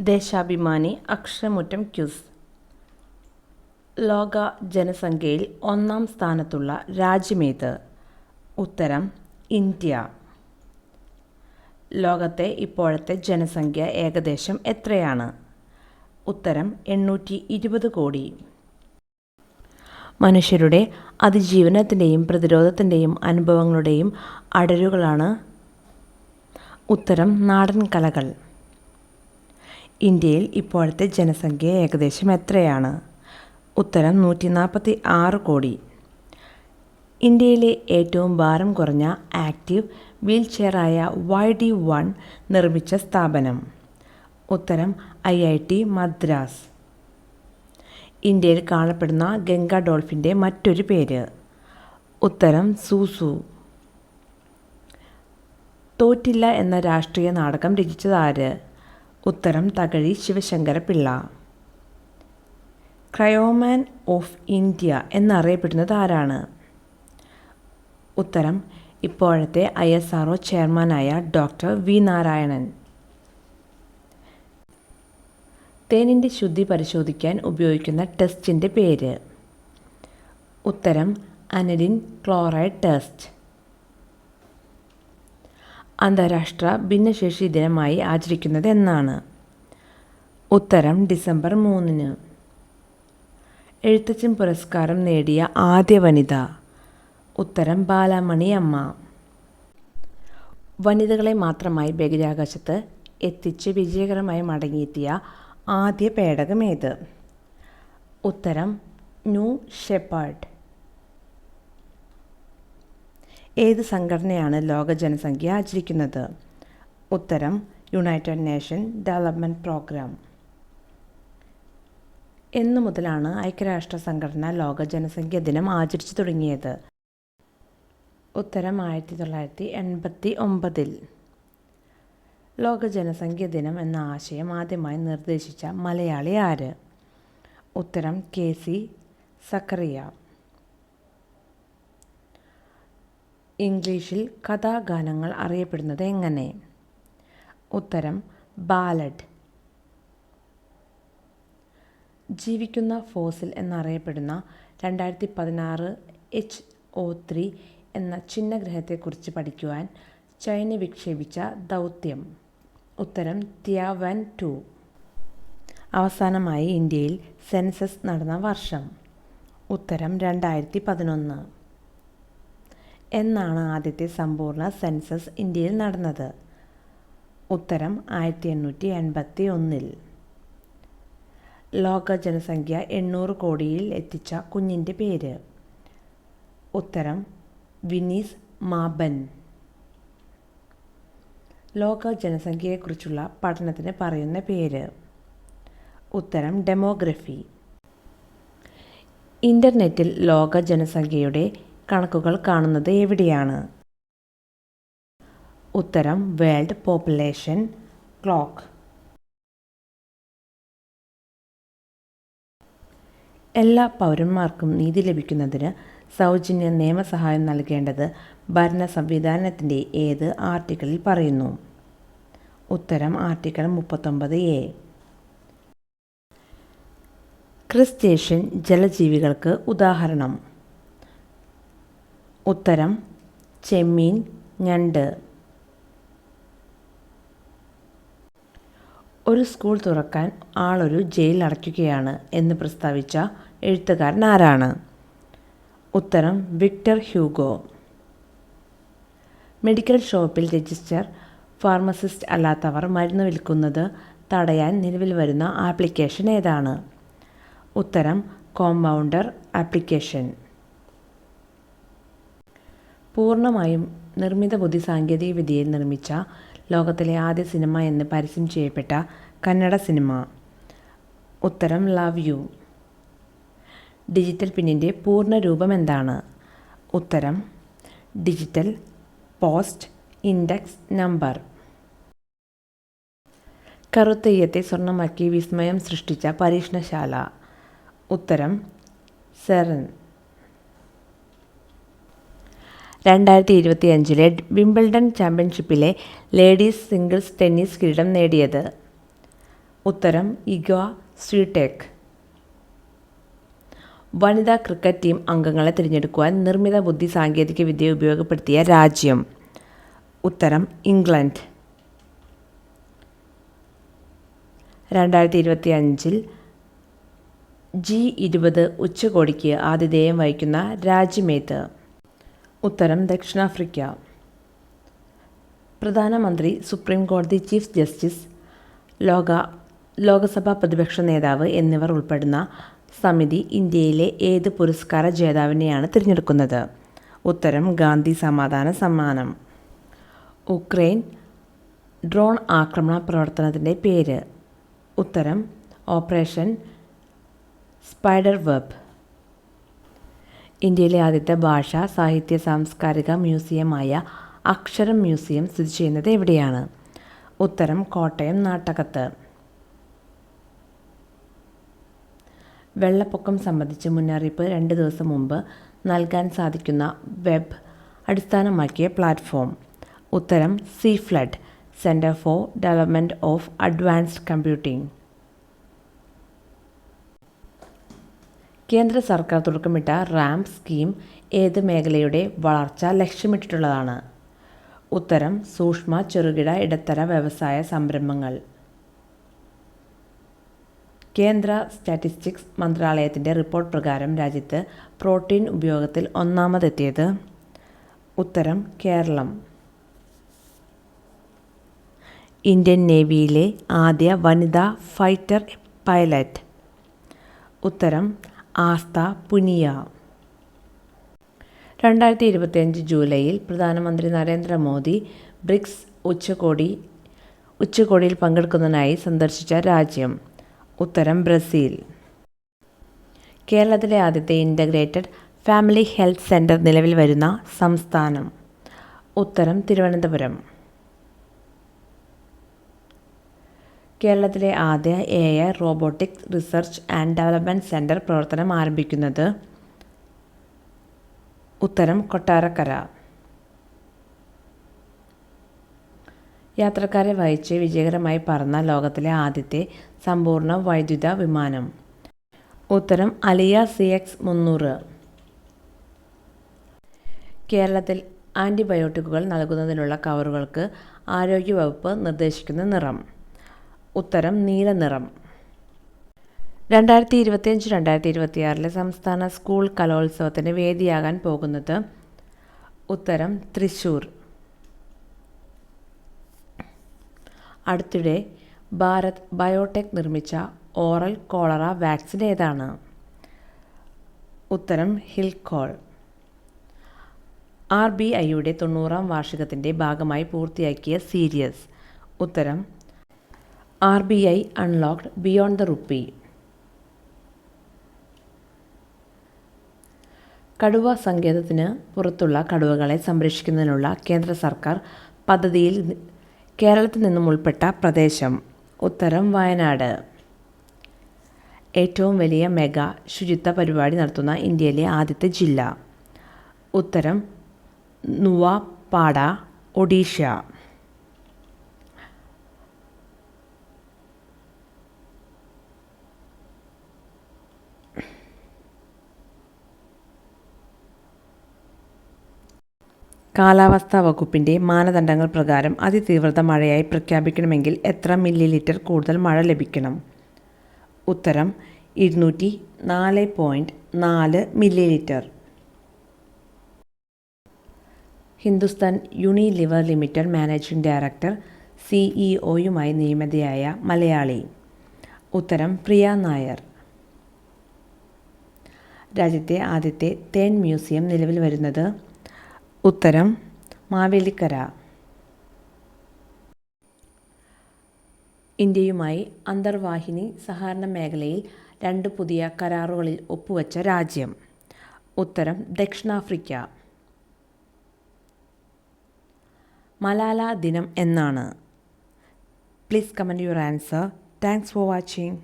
Deshabhimani അക്ഷരമുറ്റം quiz. ലോക ജനസംഖ്യയിൽ ഒന്നാം സ്ഥാനത്തുള്ള രാജ്യമേത്? ഉത്തരം ഇന്ത്യ. ലോകത്തെ ഇപ്പോഴത്തെ ജനസംഖ്യ ഏകദേശം എത്രയാണ്? ഉത്തരം എണ്ണൂറ്റി ഇരുപത് കോടി. മനുഷ്യരുടെ അതിജീവനത്തിന്റെയും പ്രതിരോധത്തിന്റെയും അനുഭവങ്ങളുടെയും അടരുകളാണ്. ഉത്തരം നാടൻ കലകൾ. ഇന്ത്യയിൽ ഇപ്പോഴത്തെ ജനസംഖ്യ ഏകദേശം എത്രയാണ്? ഉത്തരം നൂറ്റി നാൽപ്പത്തി ആറ് കോടി. ഇന്ത്യയിലെ ഏറ്റവും ഭാരം കുറഞ്ഞ ആക്റ്റീവ് വീൽ ചെയറായ വൈ ഡി വൺ നിർമ്മിച്ച സ്ഥാപനം. ഉത്തരം ഐ ഐ ടി മദ്രാസ്. ഇന്ത്യയിൽ കാണപ്പെടുന്ന ഗംഗ ഡോൾഫിന്റെ മറ്റൊരു പേര്. ഉത്തരം സൂസു. തോറ്റില്ല എന്ന രാഷ്ട്രീയ നാടകം രചിച്ചതാര് ഉത്തരം Thakazhi Sivasankara Pillai cryoman of India എന്നറിയപ്പെടുന്നത് ആരാണ്? ഉത്തരം ഇപ്പോഴത്തെ ഐ എസ് ആർ ചെയർമാനായ ഡോക്ടർ വി നാരായണൻ. തേനിന്റെ ശുദ്ധി പരിശോധിക്കാൻ ഉപയോഗിക്കുന്ന ടെസ്റ്റിന്റെ പേര്. ഉത്തരം അനലിൻ ക്ലോറൈഡ് ടെസ്റ്റ്. അന്താരാഷ്ട്ര ഭിന്നശേഷി ദിനമായി ആചരിക്കുന്നത് എന്നാണ്. ഉത്തരം ഡിസംബർ മൂന്നിന്. എഴുത്തച്ഛൻ പുരസ്കാരം നേടിയ ആദ്യ വനിത. ഉത്തരം ബാലാമണി അമ്മ. വനിതകളെ മാത്രമായി ബഹിരാകാശത്ത് എത്തിച്ച് വിജയകരമായി മടങ്ങിയെത്തിയ ആദ്യ പേടകമേത് ഉത്തരം ന്യൂ ഷെപ്പാർഡ്. ഏത് സംഘടനയാണ് ലോക ജനസംഖ്യ ആചരിക്കുന്നത്? ഉത്തരം യുണൈറ്റഡ് നേഷൻ ഡെവലപ്മെന്റ് പ്രോഗ്രാം എന്നു മുതലാണ് ഐക്യരാഷ്ട്ര സംഘടന ലോക ജനസംഖ്യ ദിനം ആചരിച്ചു തുടങ്ങിയത്. ഉത്തരം ആയിരത്തി തൊള്ളായിരത്തി എൺപത്തി ഒമ്പതിൽ ലോക ജനസംഖ്യ ദിനം എന്ന ആശയം ആദ്യമായി നിർദ്ദേശിച്ച മലയാളി ആര്? ഉത്തരം കെ സി സക്കറിയ. ഇംഗ്ലീഷിൽ കഥാഗാനങ്ങൾ അറിയപ്പെടുന്നത് എങ്ങനെ? ഉത്തരം ബാലഡ്. ജീവിക്കുന്ന ഫോസിൽ എന്നറിയപ്പെടുന്ന രണ്ടായിരത്തി പതിനാറ് എച്ച് ഒ ത്രീ എന്ന ചിഹ്നഗ്രഹത്തെക്കുറിച്ച് പഠിക്കുവാൻ ചൈന വിക്ഷേപിച്ച ദൗത്യം. ഉത്തരം തിയാവൻ ടു. അവസാനമായി ഇന്ത്യയിൽ സെൻസസ് നടന്ന വർഷം. ഉത്തരം രണ്ടായിരത്തി പതിനൊന്ന് എന്നാണ് ആദ്യത്തെ സമ്പൂർണ സെൻസസ് ഇന്ത്യയിൽ നടന്നത്. ഉത്തരം ആയിരത്തി എണ്ണൂറ്റി എൺപത്തി ഒന്നിൽ ലോക ജനസംഖ്യ എണ്ണൂറ് കോടിയിൽ എത്തിച്ച കുഞ്ഞിന്റെ പേര്. ഉത്തരം വിനീസ് മാബൻ. ലോക ജനസംഖ്യയെക്കുറിച്ചുള്ള പഠനത്തിന് പറയുന്ന പേര്. ഉത്തരം ഡെമോഗ്രഫി. ഇന്റർനെറ്റിൽ ലോക ജനസംഖ്യയുടെ കണക്കുകൾ കാണുന്നത് എവിടെയാണ്? ഉത്തരം വേൾഡ് പോപ്പുലേഷൻ ക്ലോക്ക് എല്ലാ പൗരന്മാർക്കും നീതി ലഭിക്കുന്നതിന് സൗജന്യ നിയമസഹായം നൽകേണ്ടത് ഭരണ സംവിധാനത്തിന്റെ ഏത് ആർട്ടിക്കിളിൽ പറയുന്നു? ഉത്തരം ആർട്ടിക്കിൾ മുപ്പത്തൊമ്പത് എ. ക്രിസ്റ്റേഷ്യൻ ജലജീവികൾക്ക് ഉദാഹരണം. ഉത്തരം ചെമ്മീൻ ഞണ്ട്. ഒരു സ്കൂൾ തുറക്കാൻ ആളൊരു ജയിൽ അടയ്ക്കുകയാണ് എന്ന് പ്രസ്താവിച്ച എഴുത്തുകാരൻ ആരാണ്? ഉത്തരം വിക്ടർ ഹ്യൂഗോ. മെഡിക്കൽ ഷോപ്പിൽ രജിസ്റ്റർ ഫാർമസിസ്റ്റ് അല്ലാത്തവർ മരുന്ന് വിൽക്കുന്നത് തടയാൻ നിലവിൽ വരുന്ന ആപ്ലിക്കേഷൻ ഏതാണ്? ഉത്തരം കോമ്പൗണ്ടർ ആപ്ലിക്കേഷൻ. പൂർണമായും നിർമ്മിത ബുദ്ധി സാങ്കേതിക വിദ്യയിൽ നിർമ്മിച്ച ലോകത്തിലെ ആദ്യ സിനിമ എന്ന് പരസ്യം ചെയ്യപ്പെട്ട കന്നഡ സിനിമ. ഉത്തരം ലവ് യു. ഡിജിറ്റൽ പിന്നിന്റെ പൂർണ രൂപം എന്താണ്? ഉത്തരം ഡിജിറ്റൽ പോസ്റ്റ് ഇൻഡെക്സ് നമ്പർ. കറുത്തെയ്യത്തെ സ്വർണമാക്കി വിസ്മയം സൃഷ്ടിച്ച പരീക്ഷണശാല. ഉത്തരം സെറൻ. രണ്ടായിരത്തി ഇരുപത്തി അഞ്ചിലെ വിംബിൾഡൺ ചാമ്പ്യൻഷിപ്പിലെ ലേഡീസ് സിംഗിൾസ് ടെന്നീസ് കിരീടം നേടിയത്. ഉത്തരം ഇഗ സ്വീടേക്ക് വനിതാ ക്രിക്കറ്റ് ടീം അംഗങ്ങളെ തിരഞ്ഞെടുക്കുവാൻ നിർമ്മിത ബുദ്ധി സാങ്കേതിക വിദ്യ ഉപയോഗപ്പെടുത്തിയ രാജ്യം. ഉത്തരം ഇംഗ്ലണ്ട്. രണ്ടായിരത്തി ഇരുപത്തി അഞ്ചിൽ ജി ഇരുപത് ഉച്ചകോടിക്ക് ആതിഥേയം വഹിക്കുന്ന രാജ്യമേത്? ഉത്തരം ദക്ഷിണാഫ്രിക്ക. പ്രധാനമന്ത്രി സുപ്രീം കോടതി ചീഫ് ജസ്റ്റിസ് ലോക ലോകസഭാ പ്രതിപക്ഷ നേതാവ് എന്നിവർ ഉൾപ്പെടുന്ന സമിതി ഇന്ത്യയിലെ ഏത് പുരസ്കാര ജേതാവിനെയാണ് തിരഞ്ഞെടുക്കുന്നത്? ഉത്തരം ഗാന്ധി സമാധാന സമ്മാനം. ഉക്രൈൻ ഡ്രോൺ ആക്രമണ പ്രവർത്തനത്തിന്റെ പേര്. ഉത്തരം ഓപ്പറേഷൻ സ്പൈഡർ വെബ് ഇന്ത്യയിലെ ആദ്യത്തെ ഭാഷാ സാഹിത്യ സാംസ്കാരിക മ്യൂസിയമായ അക്ഷരം മ്യൂസിയം സ്ഥിതി ചെയ്യുന്നത് എവിടെയാണ്? ഉത്തരം കോട്ടയം നാട്ടകത്ത്. വെള്ളപ്പൊക്കം സംബന്ധിച്ച് മുന്നറിയിപ്പ് രണ്ട് ദിവസം മുമ്പ് നൽകാൻ സാധിക്കുന്ന വെബ് അടിസ്ഥാനമാക്കിയ പ്ലാറ്റ്ഫോം. ഉത്തരം C flood centre for development of advanced computing. കേന്ദ്ര സർക്കാർ തുടക്കമിട്ട റാം സ്കീം ഏത് മേഖലയുടെ വളർച്ച ലക്ഷ്യമിട്ടിട്ടുള്ളതാണ്? ഉത്തരം സൂക്ഷ്മ ചെറുകിട ഇടത്തര വ്യവസായ സംരംഭങ്ങൾ. കേന്ദ്ര സ്റ്റാറ്റിസ്റ്റിക്സ് മന്ത്രാലയത്തിന്റെ റിപ്പോർട്ട് പ്രകാരം രാജ്യത്ത് പ്രോട്ടീൻ ഉപയോഗത്തിൽ ഒന്നാമതെത്തിയത് ഉത്തരം കേരളം. ഇന്ത്യൻ നേവിയിലെ ആദ്യ വനിതാ ഫൈറ്റർ പൈലറ്റ്. ഉത്തരം ആസ്ത പുനിയ. രണ്ടായിരത്തി ഇരുപത്തിയഞ്ച് ജൂലൈയിൽ പ്രധാനമന്ത്രി നരേന്ദ്രമോദി ബ്രിക്സ് ഉച്ചകോടി ഉച്ചകോടിയിൽ പങ്കെടുക്കുന്നതിനായി സന്ദർശിച്ച രാജ്യം. ഉത്തരം ബ്രസീൽ. കേരളത്തിലെ ആദ്യത്തെ ഇന്റഗ്രേറ്റഡ് ഫാമിലി ഹെൽത്ത് സെന്റർ നിലവിൽ വരുന്ന സംസ്ഥാനം. ഉത്തരം തിരുവനന്തപുരം. കേരളത്തിലെ ആദ്യ A I robotics research and development centre പ്രവർത്തനം ആരംഭിക്കുന്നത്. ഉത്തരം കൊട്ടാരക്കര. യാത്രക്കാരെ വഹിച്ച് വിജയകരമായി പറന്ന ലോകത്തിലെ ആദ്യത്തെ സമ്പൂർണ വൈദ്യുത വിമാനം. ഉത്തരം അലിയ സി എക്സ് മുന്നൂറ്. കേരളത്തിൽ ആന്റിബയോട്ടിക്കുകൾ നൽകുന്നതിനുള്ള കവറുകൾക്ക് ആരോഗ്യവകുപ്പ് നിർദ്ദേശിക്കുന്ന നിറം. ഉത്തരം നീല നിറം. രണ്ടായിരത്തി ഇരുപത്തിയഞ്ച് രണ്ടായിരത്തി ഇരുപത്തിയാറിലെ സംസ്ഥാന സ്കൂൾ കലോത്സവത്തിന് വേദിയാകാൻ പോകുന്നത് ഉത്തരം തൃശൂർ. അടുത്തിടെ ഭാരത് ബയോടെക് നിർമ്മിച്ച ഓറൽ കോളറ വാക്സിൻ ഏതാണ്? ഉത്തരം ഹിൽകോൾ ആർ ബി ഐയുടെ തൊണ്ണൂറാം വാർഷികത്തിന്റെ ഭാഗമായി പൂർത്തിയാക്കിയ സീരിയസ്. ഉത്തരം R B I unlocked beyond the rupee. കടുവ സങ്കേതത്തിന് പുറത്തുള്ള കടുവകളെ സംരക്ഷിക്കുന്നതിനുള്ള കേന്ദ്ര സർക്കാർ പദ്ധതിയിൽ കേരളത്തിൽ നിന്നും ഉൾപ്പെട്ട പ്രദേശം ഉത്തരം വയനാട്. ഏറ്റവും വലിയ മെഗാ ശുചിത്വ പരിപാടി നടത്തുന്ന ഇന്ത്യയിലെ ആദ്യത്തെ ജില്ല ഉത്തരം നുവാപാട ഒഡീഷ. കാലാവസ്ഥാ വകുപ്പിന്റെ മാനദണ്ഡങ്ങൾ പ്രകാരം അതിതീവ്രത മഴയായി പ്രഖ്യാപിക്കണമെങ്കിൽ എത്ര മില്ലി ലിറ്റർ കൂടുതൽ മഴ ലഭിക്കണം? ഉത്തരം ഇരുന്നൂറ്റി നാല് പോയിന്റ് നാല് millilitre Hindustan Unilever Limited managing director സിഇഒയുമായി നിയമിതയായ മലയാളി. ഉത്തരം പ്രിയ നായർ. രാജ്യത്തെ ആദ്യത്തെ തേൻ മ്യൂസിയം നിലവിൽ വരുന്നത് ഉത്തരം മാവേലിക്കര. ഇന്ത്യയുമായി അന്തർവാഹിനി സഹകരണ മേഖലയിൽ രണ്ട് പുതിയ കരാറുകളിൽ ഒപ്പുവച്ച രാജ്യം. ഉത്തരം ദക്ഷിണാഫ്രിക്ക. മലാല ദിനം എന്നാണ്. Please comment your answer thanks for watching